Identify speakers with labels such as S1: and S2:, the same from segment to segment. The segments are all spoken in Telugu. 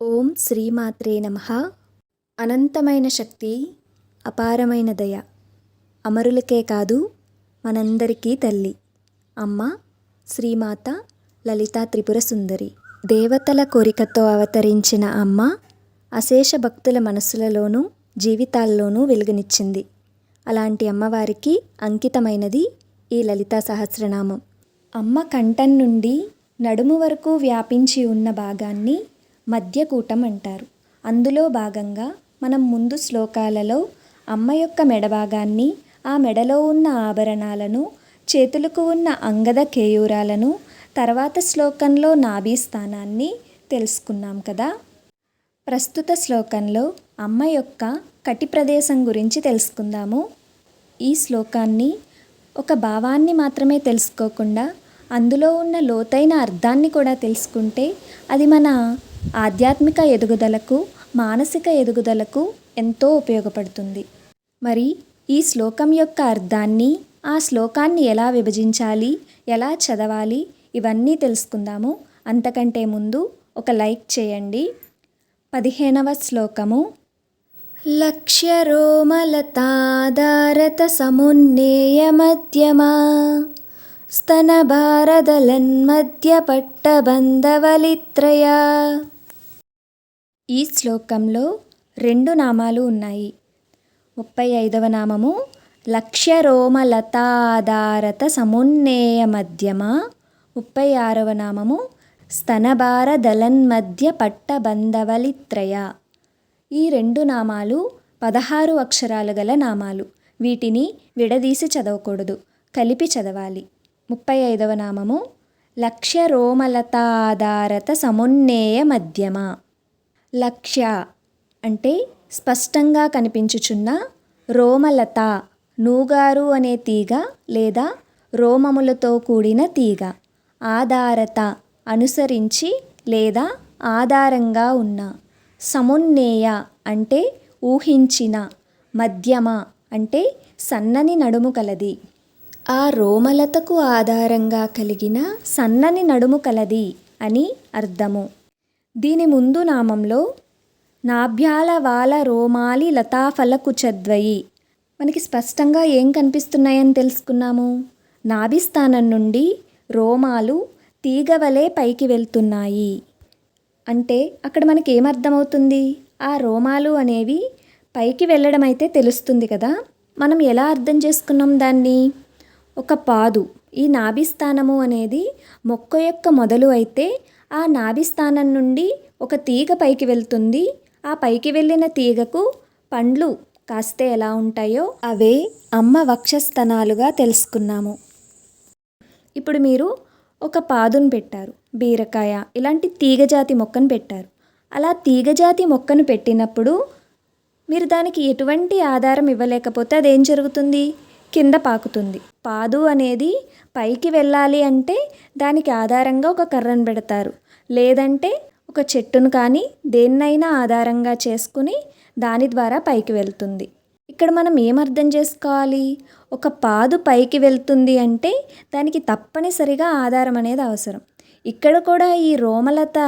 S1: ఓం శ్రీమాత్రే నమ. అనంతమైన శక్తి అపారమైన దయ అమరులకే కాదు మనందరికీ తల్లి. అమ్మ శ్రీమాత లలితా త్రిపుర సుందరి. దేవతల కోరికతో అవతరించిన అమ్మ అశేష భక్తుల మనసులలోనూ జీవితాల్లోనూ వెలుగునిచ్చింది. అలాంటి అమ్మవారికి అంకితమైనది ఈ లలితా సహస్రనామం. అమ్మ కంఠం నుండి నడుము వరకు వ్యాపించి ఉన్న భాగాన్ని మధ్యకూటం అంటారు. అందులో భాగంగా మనం ముందు శ్లోకాలలో అమ్మ యొక్క మెడ భాగాన్ని ఆ మెడలో ఉన్న ఆభరణాలను చేతులకు ఉన్న అంగద కేయూరాలను తర్వాత శ్లోకంలో నాభి స్థానాన్ని తెలుసుకున్నాం కదా. ప్రస్తుత శ్లోకంలో అమ్మ యొక్క కటి ప్రదేశం గురించి తెలుసుకుందాము. ఈ శ్లోకాన్ని ఒక భావాన్ని మాత్రమే తెలుసుకోకుండా అందులో ఉన్న లోతైన అర్థాన్ని కూడా తెలుసుకుంటే అది మన ఆధ్యాత్మిక ఎదుగుదలకు మానసిక ఎదుగుదలకు ఎంతో ఉపయోగపడుతుంది. మరి ఈ శ్లోకం యొక్క అర్థాన్ని ఆ శ్లోకాన్ని ఎలా విభజించాలి ఎలా చదవాలి ఇవన్నీ తెలుసుకుందాము. అంతకంటే ముందు ఒక లైక్ చేయండి. పదిహేనవ శ్లోకము. లక్ష్యరోమలతాదారత సమున్నేయ మధ్యమా స్తనభారదలన్మధ్య పట్టబంధవలిత్రయ ఈ శ్లోకంలో రెండు నామాలు ఉన్నాయి. ముప్పై ఐదవ నామము లక్ష్యరోమలతాధారత సమున్నేయ మధ్యమ. ముప్పై ఆరవ నామము స్తనభార దళన్మధ్య పట్టబంధవలిత్రయ ఈ రెండు నామాలు పదహారు అక్షరాలు గల నామాలు. వీటిని విడదీసి చదవకూడదు. కలిపి చదవాలి. ముప్పై ఐదవ నామము లక్ష్య రోమలతాధారత సమున్నేయ మధ్యమ. లక్ష్య అంటే స్పష్టంగా కనిపించుచున్న రోమలత నూగారు అనే తీగ లేదా రోమములతో కూడిన తీగ. ఆధారత అనుసరించి లేదా ఆధారంగా ఉన్న సమున్నేయ అంటే ఊహించిన మధ్యమ అంటే సన్నని నడుము కలది. ఆ రోమలతకు ఆధారంగా కలిగిన సన్నని నడుము కలది అని అర్థము. దీని ముందు నామంలో నాభ్యాల వాల రోమాలి లతాఫల కుచద్వయి మనకి స్పష్టంగా ఏం కనిపిస్తున్నాయని తెలుసుకున్నాము? నాభిస్థానం నుండి రోమాలు తీగవలే పైకి వెళ్తున్నాయి. అంటే అక్కడ మనకి ఏమర్థమవుతుంది ఆ రోమాలు అనేవి పైకి వెళ్ళడం అయితే తెలుస్తుంది కదా? మనం ఎలా అర్థం చేసుకున్నాం దాన్ని? ఒక పాదు ఈ నాభిస్థానము అనేది మొక్క యొక్క మొదలు అయితే ఆ నాభిస్థానం నుండి ఒక తీగ పైకి వెళ్తుంది. ఆ పైకి వెళ్ళిన తీగకు పండ్లు కాస్తే ఎలా ఉంటాయో అవే అమ్మ వక్షస్థనాలుగా తెలుసుకున్నాము. ఇప్పుడు మీరు ఒక పాదును పెట్టారు బీరకాయ ఇలాంటి తీగజాతి మొక్కను పెట్టారు. అలా తీగజాతి మొక్కను పెట్టినప్పుడు మీరు దానికి ఎటువంటి ఆధారం ఇవ్వలేకపోతే అదేం జరుగుతుంది? కింద పాకుతుంది. పాదు అనేది పైకి వెళ్ళాలి అంటే దానికి ఆధారంగా ఒక కర్రను పెడతారు. లేదంటే ఒక చెట్టును కానీ దేన్నైనా ఆధారంగా చేసుకుని దాని ద్వారా పైకి వెళ్తుంది. ఇక్కడ మనం ఏం అర్థం చేసుకోవాలి? ఒక పాదు పైకి వెళ్తుంది అంటే దానికి తప్పనిసరిగా ఆధారం అనేది అవసరం. ఇక్కడ కూడా ఈ రోమలత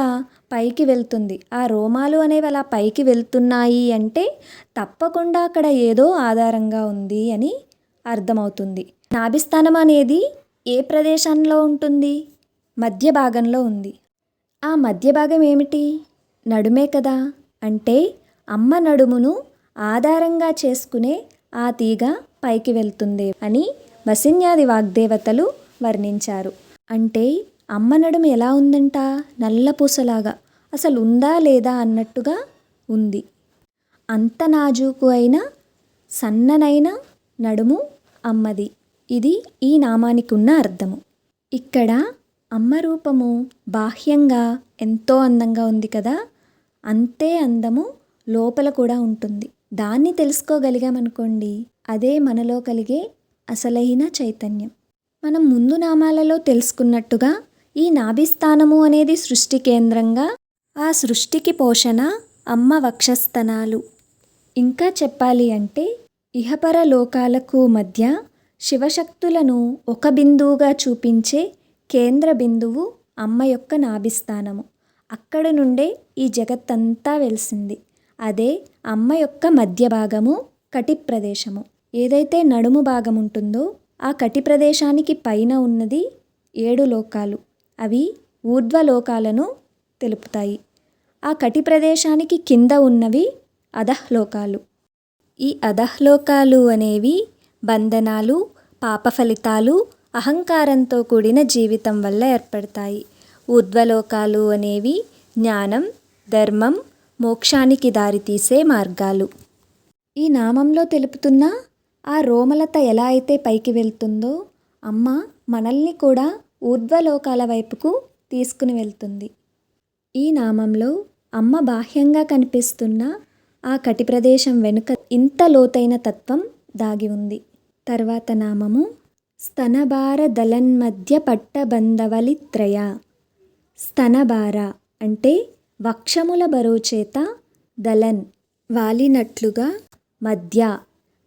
S1: పైకి వెళ్తుంది. ఆ రోమాలు అనేవి అలా పైకి వెళ్తున్నాయి అంటే తప్పకుండా అక్కడ ఏదో ఆధారంగా ఉంది అని అర్థమవుతుంది. నాభిస్థానం అనేది ఏ ప్రదేశంలో ఉంటుంది? మధ్య భాగంలో ఉంది. ఆ మధ్య భాగం ఏమిటి? నడుమే కదా. అంటే అమ్మ నడుమును ఆధారంగా చేసుకునే ఆ తీగ పైకి వెళ్తుంది అని వసిన్యాది వాగ్దేవతలు వర్ణించారు. అంటే అమ్మ నడుము ఎలా ఉందంట? నల్ల పూసలాగా. అసలు ఉందా లేదా అన్నట్టుగా ఉంది. అంత నాజూకు అయిన సన్ననైన నడుము అమ్మది. ఇది ఈ నామానికున్న అర్థము. ఇక్కడ అమ్మ రూపము బాహ్యంగా ఎంతో అందంగా ఉంది కదా? అంతే అందము లోపల కూడా ఉంటుంది. దాన్ని తెలుసుకోగలిగామనుకోండి అదే మనలో కలిగే అసలైన చైతన్యం. మనం ముందు నామాలలో తెలుసుకున్నట్టుగా ఈ నాభిస్థానము అనేది సృష్టి కేంద్రంగా ఆ సృష్టికి పోషణ అమ్మ వక్షస్థనాలు. ఇంకా చెప్పాలి అంటే ఇహపర లోకాలకు మధ్య శివశక్తులను ఒక బిందువుగా చూపించే కేంద్ర బిందువు అమ్మ యొక్క నాభిస్థానము. అక్కడ నుండే ఈ జగత్తంతా వెలిసింది. అదే అమ్మ యొక్క మధ్య భాగము కటి ప్రదేశము. ఏదైతే నడుము భాగం ఉంటుందో ఆ కటి ప్రదేశానికి పైన ఉన్నది ఏడు లోకాలు. అవి ఊర్ధ్వలోకాలను తెలుపుతాయి. ఆ కటి ప్రదేశానికి కింద ఉన్నవి అధహ్లోకాలు ఈ అధహ్లోకాలు అనేవి బంధనాలు పాప ఫలితాలు అహంకారంతో కూడిన జీవితం వల్ల ఏర్పడతాయి. ఊర్ధ్వలోకాలు అనేవి జ్ఞానం ధర్మం మోక్షానికి దారితీసే మార్గాలు. ఈ నామంలో తెలుపుతున్న ఆ రోమలత ఎలా అయితే పైకి వెళ్తుందో అమ్మ మనల్ని కూడా ఊర్ధ్వలోకాల వైపుకు తీసుకుని వెళ్తుంది. ఈ నామంలో అమ్మ బాహ్యంగా కనిపిస్తున్న ఆ కటి ప్రదేశం వెనుక ఇంత లోతైన తత్వం దాగి ఉంది. తర్వాత నామము స్తనభార దళన్మధ్య పట్టబంధవలిత్రయ స్తనభార అంటే వక్షముల బరోచేత దళన్ వాలినట్లుగా మధ్య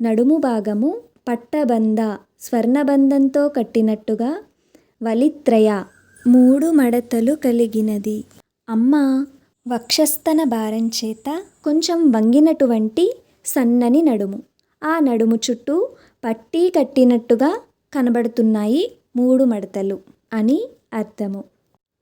S1: నడుము భాగము పట్టబంధ స్వర్ణబంధంతో కట్టినట్టుగా వలిత్రయ మూడు మడతలు కలిగినది. అమ్మ వక్షస్థన భారం చేత కొంచెం వంగినటువంటి సన్నని నడుము. ఆ నడుము చుట్టూ పట్టీ కట్టినట్టుగా కనబడుతున్నాయి మూడు మడతలు అని అర్థము.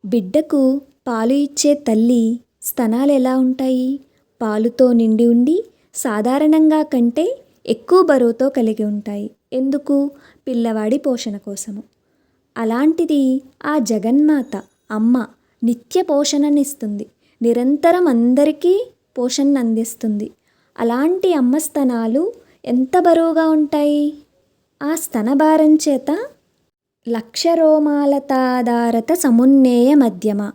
S1: బిడ్డకు పాలు ఇచ్చే తల్లి స్తనాలు ఎలా ఉంటాయి? పాలుతో నిండి ఉండి సాధారణంగా కంటే ఎక్కువ బరువుతో కలిగి ఉంటాయి. ఎందుకు? పిల్లవాడి పోషణ కోసము. అలాంటిది ఆ జగన్మాత అమ్మ నిత్య పోషణనిస్తుంది. నిరంతరం అందరికీ పోషణ అందిస్తుంది. అలాంటి అమ్మ స్తనాలు ఎంత బరువుగా ఉంటాయి? ఆ స్తనభారం చేత లక్ష రోమాలతాధారత సమున్నేయ మధ్యమ.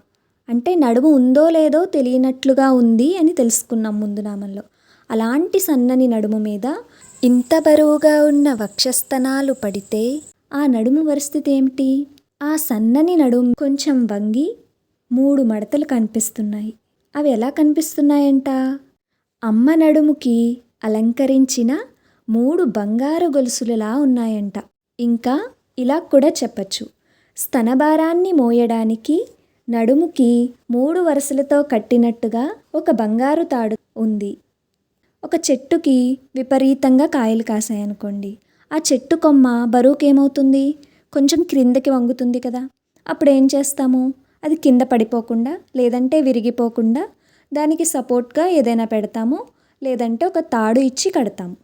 S1: అంటే నడుము ఉందో లేదో తెలియనట్లుగా ఉంది అని తెలుసుకున్నాం ముందు నామంలో. అలాంటి సన్నని నడుము మీద ఇంత బరువుగా ఉన్న వక్షస్థనాలు పడితే ఆ నడుము పరిస్థితి ఏమిటి? ఆ సన్నని నడుము కొంచెం వంగి మూడు మడతలు కనిపిస్తున్నాయి. అవి ఎలా కనిపిస్తున్నాయంట? అమ్మ నడుముకి అలంకరించిన మూడు బంగారు గొలుసులలా ఉన్నాయంట. ఇంకా ఇలా కూడా చెప్పచ్చు. స్తనభారాన్ని మోయడానికి నడుముకి మూడు వరుసలతో కట్టినట్టుగా ఒక బంగారు తాడు ఉంది. ఒక చెట్టుకి విపరీతంగా కాయలు కాసాయనుకోండి ఆ చెట్టు కొమ్మ బరువుకేమవుతుంది? కొంచెం క్రిందకి వంగుతుంది కదా. అప్పుడు ఏం చేస్తాము? అది కింద పడిపోకుండా లేదంటే విరిగిపోకుండా దానికి సపోర్ట్గా ఏదైనా పెడతాము లేదంటే ఒక తాడు ఇచ్చి కడతాము.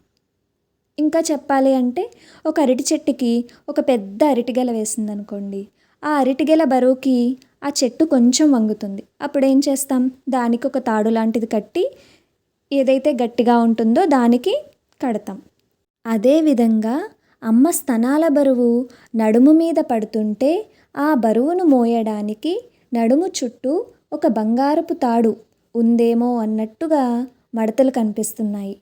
S1: ఇంకా చెప్పాలి అంటే ఒక అరటి చెట్టుకి ఒక పెద్ద అరటిగెల వేసిందనుకోండి ఆ అరటిగెల బరువుకి ఆ చెట్టు కొంచెం వంగుతుంది. అప్పుడు ఏం చేస్తాం? దానికి ఒక తాడు లాంటిది కట్టి ఏదైతే గట్టిగా ఉంటుందో దానికి కడతాం. అదేవిధంగా అమ్మ స్తనాల బరువు నడుము మీద పడుతుంటే ఆ బరువును మోయడానికి నడుము చుట్టూ ఒక బంగారపు తాడు ఉందేమో అన్నట్టుగా మడతలు కనిపిస్తున్నాయి.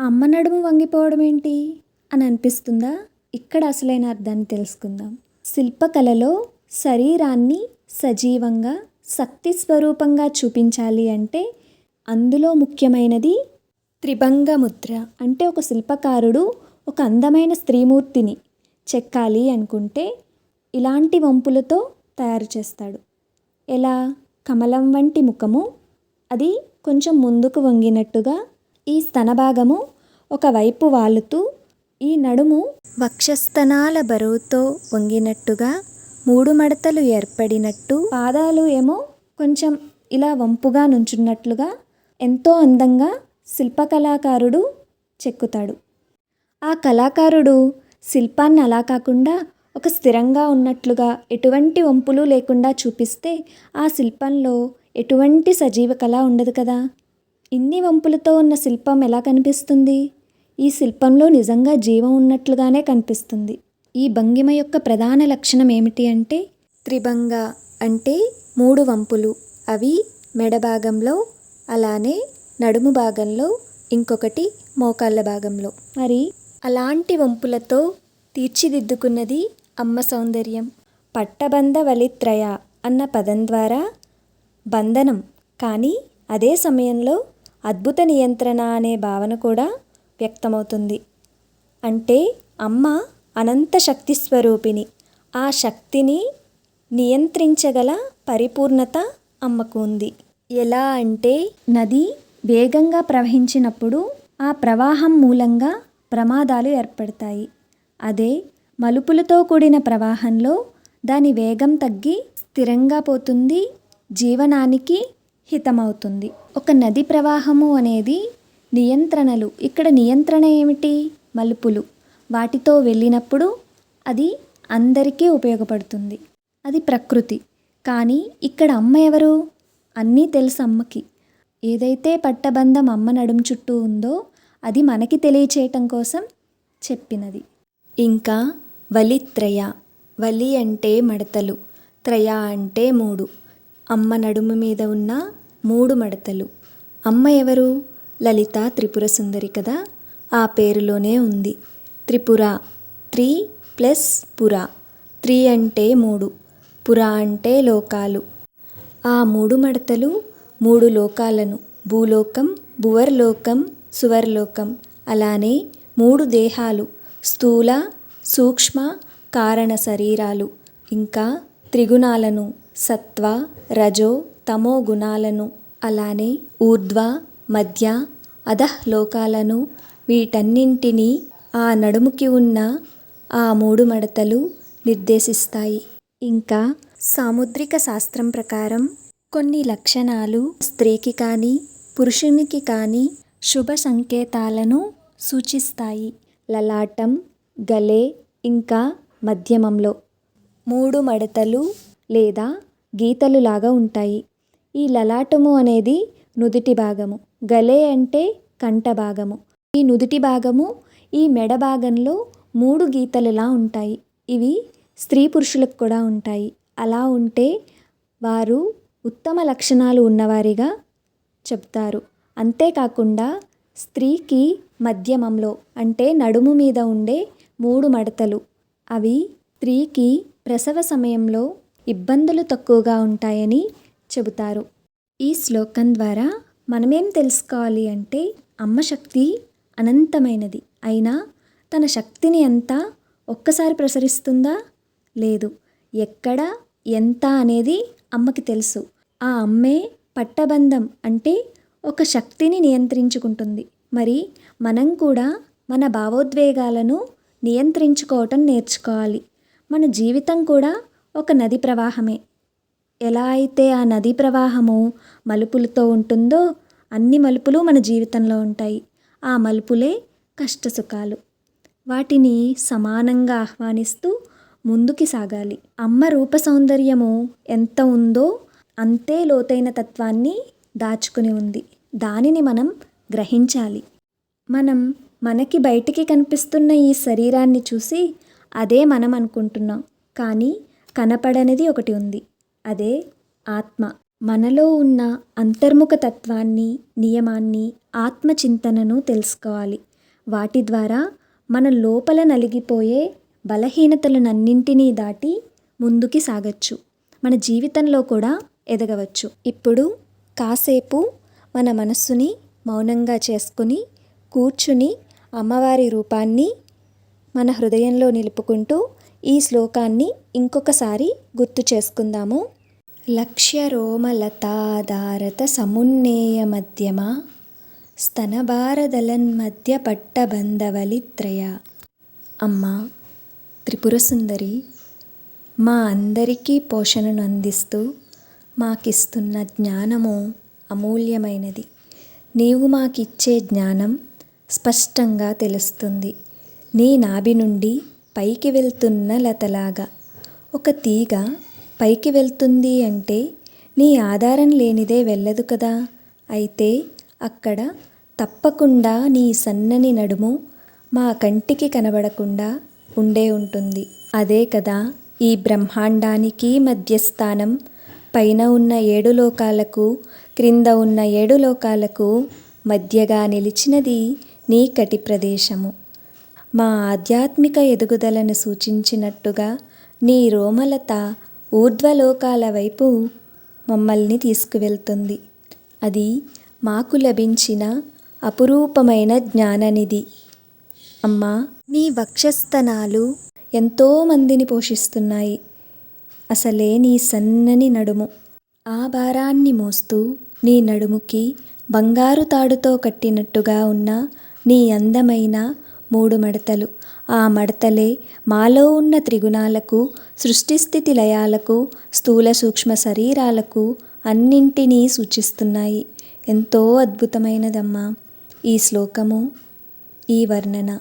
S1: అమ్మ నడుము వంగిపోవడం ఏంటి? అని అనిపిస్తుందా? ఇక్కడ అసలైన అర్థాన్ని తెలుసుకుందాం. శిల్పకళలో శరీరాన్ని సజీవంగా శక్తి స్వరూపంగా చూపించాలి అంటే అందులో ముఖ్యమైనది త్రిభంగ ముద్ర అంటే ఒక శిల్పకారుడు ఒక అందమైన స్త్రీమూర్తిని చెక్కాలి అనుకుంటే ఇలాంటి వంపులతో తయారు చేస్తాడు. ఎలా? కమలం వంటి ముఖము? అది కొంచెం ముందుకు వంగినట్టుగా ఈ స్తనభాగము ఒకవైపు వాలుతూ ఈ నడుము వక్షస్థనాల బరువుతో వంగినట్టుగా మూడు మడతలు ఏర్పడినట్టు పాదాలు ఏమో కొంచెం ఇలా వంపుగా నుంచున్నట్లుగా ఎంతో అందంగా శిల్పకళాకారుడు చెక్కుతాడు. ఆ కళాకారుడు శిల్పాన్ని అలా కాకుండా ఒక స్థిరంగా ఉన్నట్లుగా ఎటువంటి వంపులు లేకుండా చూపిస్తే ఆ శిల్పంలో ఎటువంటి సజీవ కళ ఉండదు కదా. ఇన్ని వంపులతో ఉన్న శిల్పం ఎలా కనిపిస్తుంది? ఈ శిల్పంలో నిజంగా జీవం ఉన్నట్లుగానే కనిపిస్తుంది. ఈ భంగిమ యొక్క ప్రధాన లక్షణం ఏమిటి అంటే త్రిభంగ అంటే మూడు వంపులు. అవి మెడ భాగంలో అలానే నడుము భాగంలో ఇంకొకటి మోకాళ్ళ భాగంలో. మరి అలాంటి వంపులతో తీర్చిదిద్దుకున్నది అమ్మ సౌందర్యం. పట్టబంధ వలిత్రయ అన్న పదం ద్వారా బంధనం. కానీ అదే సమయంలో అద్భుత నియంత్రణ అనే భావన కూడా వ్యక్తమవుతుంది. అంటే అమ్మ అనంత శక్తి స్వరూపిణి. ఆ శక్తిని నియంత్రించగల పరిపూర్ణత అమ్మకు ఉంది. ఎలా అంటే నది వేగంగా ప్రవహించినప్పుడు ఆ ప్రవాహం మూలంగా ప్రమాదాలు ఏర్పడతాయి. అదే మలుపులతో కూడిన ప్రవాహంలో దాని వేగం తగ్గి స్థిరంగా పోతుంది జీవనానికి హితమవుతుంది. ఒక నది ప్రవాహము అనేది నియంత్రణలు. ఇక్కడ నియంత్రణ ఏమిటి? మలుపులు. వాటితో వెళ్ళినప్పుడు అది అందరికీ ఉపయోగపడుతుంది. అది ప్రకృతి. కానీ ఇక్కడ అమ్మ ఎవరు? అన్నీ తెలుసు అమ్మకి. ఏదైతే పట్టబంధం అమ్మ నడుం చుట్టూ ఉందో అది మనకి తెలియచేయటం కోసం చెప్పినది. ఇంకా వలిత్రయ. వలి అంటే మడతలు త్రయ అంటే మూడు. అమ్మ నడుము మీద ఉన్న మూడు మడతలు. అమ్మ ఎవరు? లలిత త్రిపుర సుందరి కదా? ఆ పేరులోనే ఉంది. త్రిపుర త్రీ ప్లస్ పుర. త్రీ అంటే మూడు. పుర అంటే లోకాలు. ఆ మూడు మడతలు మూడు లోకాలను. భూలోకం భువర్లోకం సువర్లోకం. అలానే మూడు దేహాలు. స్థూల సూక్ష్మ కారణ శరీరాలు ఇంకా త్రిగుణాలను సత్వ రజో తమో గుణాలను అలానే ఊర్ధ్వ మధ్య అధః లోకాలను వీటన్నింటినీ ఆ నడుముకి ఉన్న ఆ మూడు మడతలు నిర్దేశిస్తాయి. ఇంకా సాముద్రిక శాస్త్రం ప్రకారం కొన్ని లక్షణాలు స్త్రీకి కానీ పురుషునికి కానీ శుభ సంకేతాలను సూచిస్తాయి. లలాటం గలే ఇంకా మధ్యమంలో. మూడు మడతలు లేదా గీతలు లాగా ఉంటాయి. ఈ లలాటము అనేది నుదుటి భాగము. గలే అంటే కంఠ భాగము. ఈ నుదుటి భాగము ఈ మెడ భాగంలో మూడు గీతలులా ఉంటాయి. ఇవి స్త్రీ పురుషులకు కూడా ఉంటాయి. అలా ఉంటే వారు ఉత్తమ లక్షణాలు ఉన్నవారిగా చెప్తారు. అంతేకాకుండా స్త్రీకి మధ్యమంలో అంటే నడుము మీద ఉండే మూడు మడతలు. అవి స్త్రీకి ప్రసవ సమయంలో ఇబ్బందులు తక్కువగా ఉంటాయని చెబుతారు. ఈ శ్లోకం ద్వారా మనమేం తెలుసుకోవాలి అంటే అమ్మ శక్తి అనంతమైనది. అయినా తన శక్తిని అంతా ఒక్కసారి ప్రసరిస్తుందా? లేదు. ఎక్కడ ఎంత అనేది అమ్మకి తెలుసు. ఆ అమ్మే పట్టబంధం అంటే ఒక శక్తిని నియంత్రించుకుంటుంది. మరి మనం కూడా మన భావోద్వేగాలను నియంత్రించుకోవటం నేర్చుకోవాలి. మన జీవితం కూడా ఒక నది ప్రవాహమే. ఎలా అయితే ఆ నదీ ప్రవాహము మలుపులతో ఉంటుందో అన్ని మలుపులు మన జీవితంలో ఉంటాయి. ఆ మలుపులే కష్టసుఖాలు. వాటిని సమానంగా ఆహ్వానిస్తూ ముందుకి సాగాలి. అమ్మ రూప సౌందర్యము ఎంత ఉందో అంతే లోతైన తత్వాన్ని దాచుకుని ఉంది. దానిని మనం గ్రహించాలి. మనం మనకి బయటికి కనిపిస్తున్న ఈ శరీరాన్ని చూసి అదే మనం అనుకుంటున్నాం. కానీ కనపడనిది ఒకటి ఉంది. అదే ఆత్మ. మనలో ఉన్న అంతర్ముఖ తత్వాన్ని నియమాన్ని ఆత్మచింతనను తెలుసుకోవాలి. వాటి ద్వారా మన లోపల నలిగిపోయే బలహీనతలనన్నింటినీ దాటి ముందుకి సాగచ్చు. మన జీవితంలో కూడా ఎదగవచ్చు. ఇప్పుడు కాసేపు మన మనస్సుని మౌనంగా చేసుకుని కూర్చుని అమ్మవారి రూపాన్ని మన హృదయంలో నిలుపుకుంటూ ఈ శ్లోకాన్ని ఇంకొకసారి గుర్తు చేసుకుందాము. లక్ష్య రోమలతాధారత సమున్నేయ మధ్యమ స్తనభారదలన్మధ్య పట్టబంధవలిత్రయ అమ్మ త్రిపుర సుందరి మా అందరికీ పోషణను అందిస్తూ మాకిస్తున్న జ్ఞానము అమూల్యమైనది. నీవు మాకిచ్చే జ్ఞానం స్పష్టంగా తెలుస్తుంది. నీ నాభి నుండి పైకి వెళ్తున్న లతలాగా. ఒక తీగ పైకి వెళ్తుంది అంటే నీ ఆధారం లేనిదే వెళ్ళదు కదా. అయితే అక్కడ తప్పకుండా నీ సన్నని నడుము మా కంటికి కనబడకుండా ఉండే ఉంటుంది. అదే కదా ఈ బ్రహ్మాండానికి మధ్యస్థానం. పైన ఉన్న ఏడు లోకాలకు క్రింద ఉన్న ఏడు లోకాలకు మధ్యగా నిలిచినది నీ కటి ప్రదేశము. మా ఆధ్యాత్మిక ఎదుగుదలను సూచించినట్టుగా నీ రోమలత ఊర్ధ్వలోకాల వైపు మమ్మల్ని తీసుకువెళ్తుంది. అది మాకు లభించిన అపురూపమైన జ్ఞాననిధి. అమ్మా నీ వక్షస్థనాలు ఎంతోమందిని పోషిస్తున్నాయి. అసలే నీ సన్నని నడుము. ఆ భారాన్ని మోస్తూ నీ నడుముకి బంగారు తాడుతో కట్టినట్టుగా ఉన్న నీ అందమైన మూడు మడతలు. ఆ మడతలే మాలో ఉన్న త్రిగుణాలకు సృష్టిస్థితి లయాలకు స్థూల సూక్ష్మ శరీరాలకు అన్నింటినీ సూచిస్తున్నాయి. ఎంతో అద్భుతమైనదమ్మా ఈ శ్లోకము ఈ వర్ణన.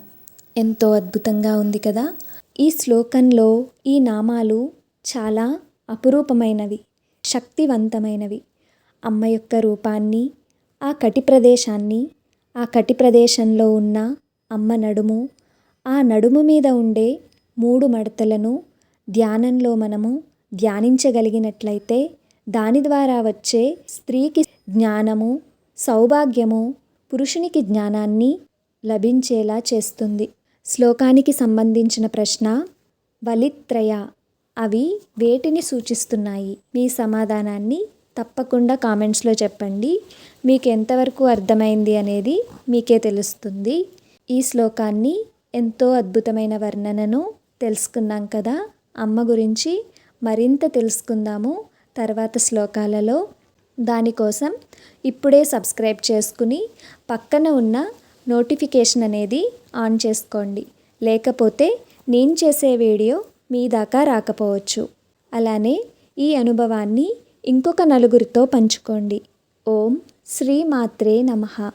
S1: ఎంతో అద్భుతంగా ఉంది కదా? ఈ శ్లోకంలో ఈ నామాలు చాలా అపురూపమైనవి శక్తివంతమైనవి. అమ్మ యొక్క రూపాన్ని ఆ కటి ప్రదేశాన్ని ఆ కటి ప్రదేశంలో ఉన్న అమ్మ నడుము ఆ నడుము మీద ఉండే మూడు మడతలను ధ్యానంలో మనము ధ్యానించగలిగినట్లయితే దాని ద్వారా వచ్చే స్త్రీకి జ్ఞానము సౌభాగ్యము పురుషునికి జ్ఞానాన్ని లభించేలా చేస్తుంది. శ్లోకానికి సంబంధించిన ప్రశ్న బలిత్రయ అవి వేటిని సూచిస్తున్నాయి? మీ సమాధానాన్ని తప్పకుండా కామెంట్స్లో చెప్పండి. మీకు ఎంతవరకు అర్థమైంది అనేది మీకే తెలుస్తుంది. ఈ శ్లోకాన్ని ఎంతో అద్భుతమైన వర్ణనను తెలుసుకున్నాం కదా. అమ్మ గురించి మరింత తెలుసుకుందాము తర్వాత శ్లోకాలలో. దానికోసం ఇప్పుడే సబ్స్క్రైబ్ చేసుకుని పక్కన ఉన్న నోటిఫికేషన్ అనేది ఆన్ చేసుకోండి. లేకపోతే నేను చేసే వీడియో మీ దాకా రాకపోవచ్చు. అలానే ఈ అనుభవాన్ని ఇంకొక నలుగురితో పంచుకోండి. ఓం శ్రీ మాత్రే నమః.